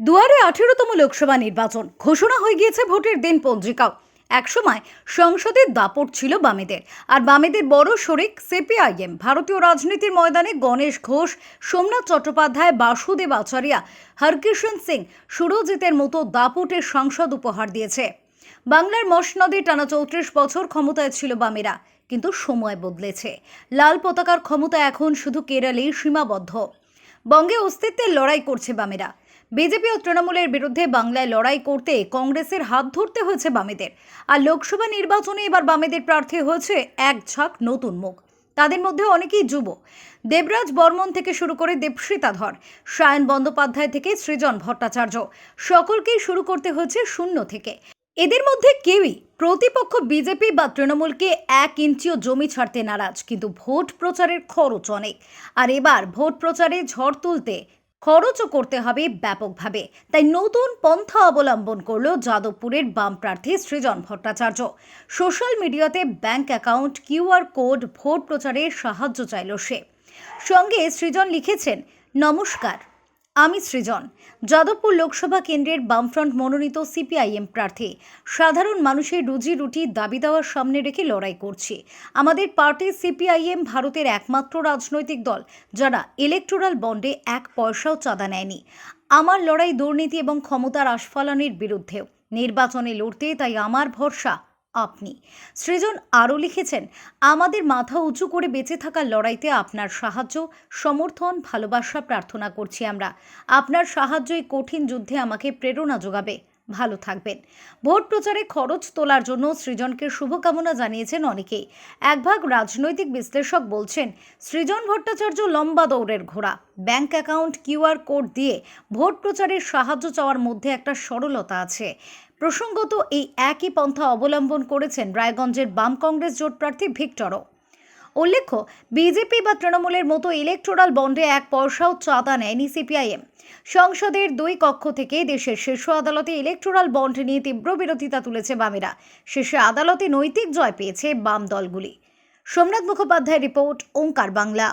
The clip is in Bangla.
দুয়ারে আঠেরোতম লোকসভা নির্বাচন। ঘোষণা হয়ে গিয়েছে ভোটের দিন পঞ্জিকাও। একসময় সংসদের দাপট ছিল বামেদের। আর বামেদের বড় শরিক সিপিআইএম। ভারতীয় রাজনীতির ময়দানে গণেশ ঘোষ, সোমনাথ চট্টোপাধ্যায়, বাসুদেব আচারিয়া হরকিষণ সিং, সুরজিতের মতো দাপটের সংসদ উপহার দিয়েছে। বাংলার মসনদে টানা চৌত্রিশ বছর ক্ষমতায় ছিল বামেরা, কিন্তু সময় বদলেছে। লাল পতাকার ক্ষমতা এখন শুধু কেরালেই সীমাবদ্ধ। বঙ্গে অস্তিত্বের লড়াই করছে বামেরা। বিজেপি ও তৃণমূলের বিরুদ্ধে বাংলায় লড়াই করতে কংগ্রেসের হাত ধরতে হয়েছে বামেদের। আর লোকসভা নির্বাচনে এবার বামেদের প্রার্থী হয়েছে এক ঝাঁক নতুন মুখ। তাদের মধ্যে অনেকেই যুব। দেবরাজ বর্মন থেকে শুরু করে দেবশ্রীতা ধর সায়ন বন্দ্যোপাধ্যায় থেকে সৃজন ভট্টাচার্য, সকলকেই শুরু করতে হয়েছে শূন্য থেকে। এদের মধ্যে কেউই প্রতিপক্ষ বিজেপি বা তৃণমূলকে এক ইঞ্চিও জমি ছাড়তে নারাজ, কিন্তু ভোট প্রচারের খরচ অনেক। আর এবার ভোট প্রচারে ঝড় তুলতে খরচও করতে হবে ব্যাপকভাবে। তাই নতুন পন্থা অবলম্বন করল যাদবপুরের বাম প্রার্থী সৃজন ভট্টাচার্য। সোশ্যাল মিডিয়াতে bank account QR code, vote প্রচারে সাহায্য চাইল সে। সঙ্গে সৃজন লিখেছেন, নমস্কার। আমি সৃজন। যাদবপুর লোকসভা কেন্দ্রের বামফ্রন্ট মনোনীত সিপিআইএম প্রার্থী। সাধারণ মানুষের রুজি রুটি দাবি দেওয়ার সামনে রেখে লড়াই করছি। আমাদের পার্টি সিপিআইএম ভারতের একমাত্র রাজনৈতিক দল, যারা ইলেকটোরাল বন্ডে এক পয়সাও চাঁদা নেয়নি। আমার লড়াই দুর্নীতি এবং ক্ষমতার আস্ফালনের বিরুদ্ধেও। নির্বাচনে লড়তে তাই আমার ভরসা। আপনি। সৃজন আরও লিখেছেন, আমাদের মাথা উঁচু করে বেঁচে থাকার লড়াইতে আপনার সাহায্য, সমর্থন, ভালোবাসা প্রার্থনা করছি আমরা। আপনার সাহায্য এই কঠিন যুদ্ধে আমাকে প্রেরণা যোগাবে। ভালো থাকবেন। ভোট প্রচারে খরচ তোলার জন্য সৃজনকে শুভকামনা জানিয়েছেন অনেকেই। এক ভাগ রাজনৈতিক বিশ্লেষক বলছেন, সৃজন ভট্টাচার্য লম্বা দৌড়ের ঘোড়া। ব্যাংক অ্যাকাউন্ট কিউআর কোড দিয়ে ভোট প্রচারের সাহায্য চাওয়ার মধ্যে একটা সরলতা আছে। প্রসঙ্গত, এই একই পন্থা অবলম্বন করেছেন রায়গঞ্জের বাম কংগ্রেস জোট প্রার্থী ভিক্টরও। উল্লেখ্য, বিজেপি বা তৃণমূলের মতো ইলেকটোরাল বন্ডে এক পয়সাও চাঁদা নেয়নি সিপিআইএম। সংসদের দুই কক্ষ থেকে দেশের শীর্ষ আদালতে ইলেকটোরাল বন্ড নিয়ে তীব্র বিরোধিতা তুলেছে বামেরা। শেষে আদালতে নৈতিক জয় পেয়েছে বাম দলগুলি। সোমনাথ মুখোপাধ্যায় রিপোর্ট, ওঙ্কার বাংলা।